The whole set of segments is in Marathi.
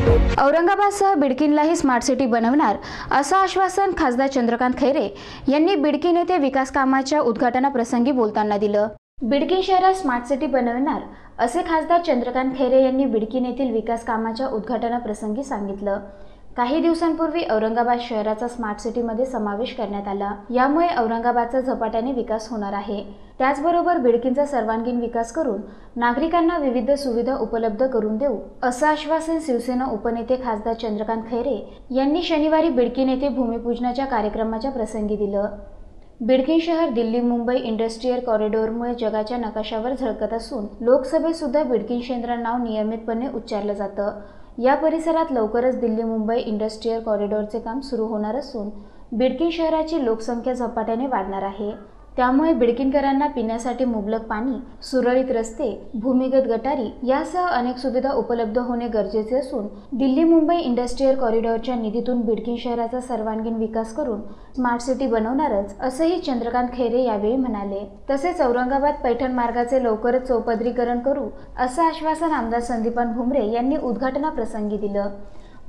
औरंगाबादसह बिडकीनलाही स्मार्ट सिटी बनवणार असं आश्वासन खासदार चंद्रकांत खैरे यांनी बिडकीन येथे विकास कामाच्या उद्घाटनाप्रसंगी बोलताना दिलं. बिडकीन शहरात स्मार्ट सिटी बनवणार असे खासदार चंद्रकांत खैरे यांनी बिडकीन येथील विकास कामाच्या उद्घाटनाप्रसंगी सांगितलं. काही दिवसांपूर्वी औरंगाबाद शहराचा स्मार्ट सिटीमध्ये समावेश करण्यात आला. यामुळे औरंगाबादचा झपाट्याने विकास होणार आहे. त्याचबरोबर बिडकींचा सर्वांगीण विकास करून नागरिकांना विविध सुविधा उपलब्ध करून देऊ असं आश्वासन शिवसेना उपनेते खासदार चंद्रकांत खैरे यांनी शनिवारी बिडकीन येथे भूमिपूजनाच्या कार्यक्रमाच्या प्रसंगी दिलं. बिडकीन शहर दिल्ली मुंबई इंडस्ट्रीयल कॉरिडॉरमुळे जगाच्या नकाशावर झळकत असून लोकसभेत सुद्धा बिडकीन क्षेत्र नाव नियमितपणे उच्चारलं जातं. या परिसरात लवकरच दिल्ली मुंबई इंडस्ट्रीयल कॉरिडॉरचे काम सुरू होणार असून बिडकी शहराची लोकसंख्या झपाट्याने वाढणार आहे. त्यामुळे बिडकिनकरांना पिण्यासाठी मुबलक पाणी सुरळीत रस्ते भूमिगत गटारी यासह अनेक सुविधा उपलब्ध होणे गरजेचे असून दिल्ली मुंबई इंडस्ट्रीयल कॉरिडॉरच्या निधीतून बिडकिन शहराचा सर्वांगीण विकास करून स्मार्ट सिटी बनवणारच असंही चंद्रकांत खैरे यावेळी म्हणाले. तसेच औरंगाबाद पैठण मार्गाचे लवकरच चौपदरीकरण करू असं आश्वासन आमदार संदीपान भुमरे यांनी उद्घाटनाप्रसंगी दिलं.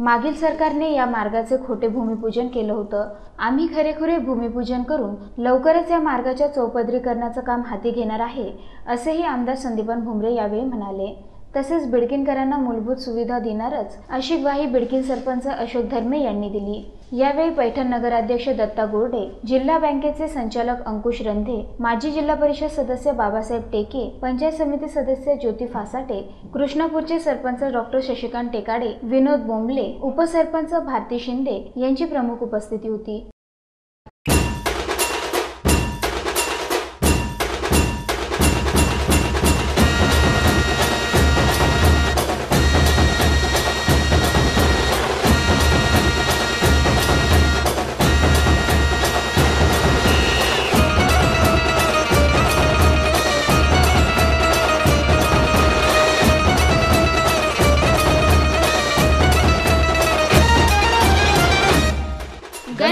मागील सरकारने या मार्गाचे खोटे भूमिपूजन केलं होतं. आम्ही खरेखुरे भूमिपूजन करून लवकरच या मार्गाच्या चौपदरीकरणाचं काम हाती घेणार आहे असेही आमदार संदीपन भुमरे यावेळी म्हणाले. तसेच बिडकिनकरांना मूलभूत सुविधा देणारच अशी ग्वाही बिडकीन सरपंच अशोक धर्मे यांनी दिली. यावेळी पैठण नगराध्यक्ष दत्ता गोरडे जिल्हा बँकेचे संचालक अंकुश रंधे माजी जिल्हा परिषद सदस्य बाबासाहेब टेके पंचायत समिती सदस्य ज्योती फासाटे कृष्णापूरचे सरपंच डॉक्टर शशिकांत टेकाडे विनोद बोंबले उपसरपंच भारती शिंदे यांची प्रमुख उपस्थिती होती.